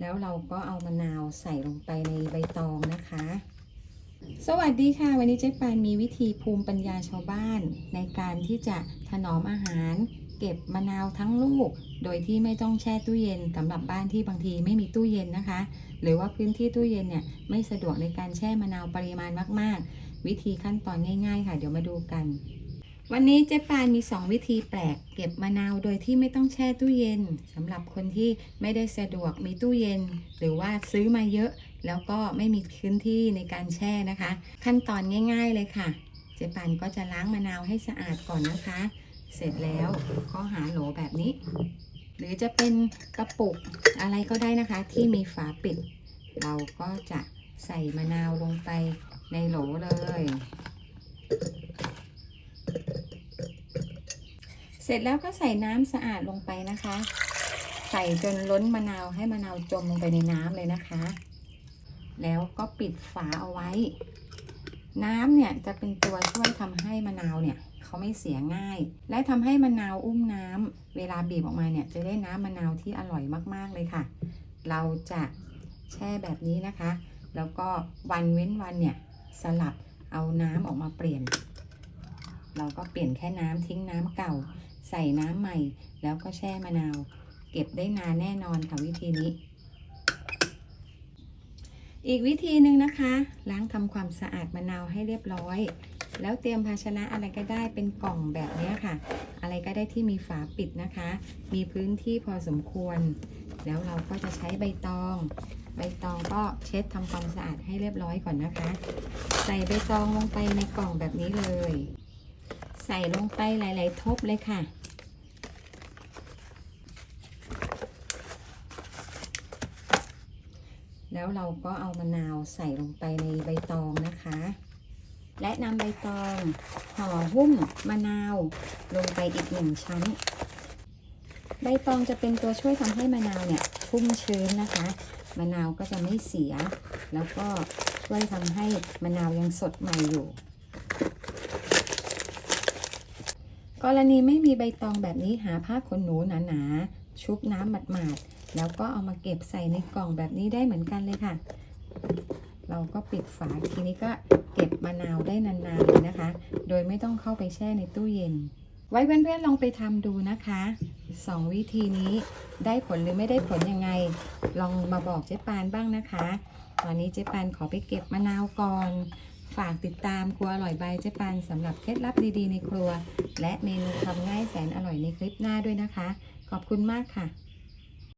แล้วเราก็เอามะนาวใส่ลงไปในใบตองนะคะ สวัสดีค่ะ วันนี้เจ๊ปานมีวิธีภูมิปัญญาชาวบ้าน ในการที่จะถนอมอาหาร เก็บมะนาวทั้งลูก โดยที่ไม่ต้องแช่ตู้เย็นสำหรับบ้านที่บางทีไม่มีตู้เย็นนะคะ หรือว่าพื้นที่ตู้เย็นเนี่ยไม่สะดวกในการแช่มะนาวปริมาณมาก ๆ วิธีขั้นตอนง่าย ๆ ค่ะ เดี๋ยวมาดูกัน วันนี้เจ๊ปานมี 2 วิธีแปลก เก็บมะนาวโดยที่ไม่ต้องแช่ตู้เย็นสำหรับคนที่ไม่ได้สะดวกมีตู้เย็น หรือว่าซื้อมาเยอะ แล้วก็ไม่มีพื้นที่ในการแช่นะคะ ขั้นตอนง่าย ๆเลยค่ะ เจ๊ปานก็จะล้างมะนาวให้สะอาดก่อนนะคะ เสร็จแล้วก็หาโหลแบบนี้ หรือจะเป็นกระปุกอะไรก็ได้นะคะ ที่มีฝาปิด เราก็จะใส่มะนาวลงไปในโหลเลย เส ร็จแล้วก็ใส่น้ำสะอาดลงไปนะคะ ใส่จนล้นมะนาวให้มะนาวจมลงไปในน้ำเลยนะคะ แล้วก็ปิดฝาเอาไว้ น้ำเนี่ยจะเป็นตัวช่วยทำให้มะนาวเนี่ยเขาไม่เสียง่าย และทำให้มะนาวอุ้มน้ำเวลาบีบออกมาเนี่ยจะได้น้ำมะนาวที่อร่อยมากๆเลยค่ะ เราจะแช่แบบนี้นะคะ แล้วก็วันเว้นวันเนี่ยสลับเอาน้ำออกมาเปลี่ยน เราก็เปลี่ยนแค่น้ำทิ้งน้ำเก่า ใส่น้ำใหม่ แล้วก็แช่มะนาว เก็บได้นานแน่นอนค่ะวิธีนี้ อีกวิธีหนึ่งนะคะ ล้างทำความสะอาดมะนาวให้เรียบร้อย แล้วเตรียมภาชนะอะไรก็ได้เป็นกล่องแบบนี้ค่ะ อะไรก็ได้ที่มีฝาปิดนะคะ มีพื้นที่พอสมควร แล้วเราก็จะใช้ใบตอง ใบตองก็เช็ดทำความสะอาดให้เรียบร้อยก่อนนะคะ ใส่ใบตองลงไปในกล่องแบบนี้เลย ส่ลงไปหลาย ๆ ทบเลยค่ะ แล้วเราก็เอามะนาวใส่ลงไปในใบตองนะคะ และนำใบตองห่อหุ้มมะนาวลงไปอีกหนึ่งชั้น ใบตองจะเป็นตัวช่วยทำให้มะนาวเนี่ยชุ่มชื้นนะคะ มะนาวก็จะไม่เสีย แล้วก็ช่วยทำให้มะนาวยังสดใหม่อยู่ กรณีไม่มีใบตองแบบนี้หาผ้าขนหนูหนาๆชุบน้ำหมาดๆแล้วก็เอามาเก็บใส่ในกล่องแบบนี้ได้เหมือนกันเลยค่ะ เราก็ปิดฝาทีนี้ก็เก็บมะนาวได้นานๆเลยนะคะ โดยไม่ต้องเข้าไปแช่ในตู้เย็น ไว้เพื่อนๆลองไปทำดูนะคะสองวิธีนี้ได้ผลหรือไม่ได้ผลยังไง ลองมาบอกเจ๊ปานบ้างนะคะ ตอนนี้เจ๊ปานขอไปเก็บมะนาวก่อน ฝากติดตามครัวอร่อยใบเจ๊ปันสำหรับเคล็ดลับดีๆในครัว และเมนูทำง่ายแสนอร่อยในคลิปหน้าด้วยนะคะ ขอบคุณมากค่ะ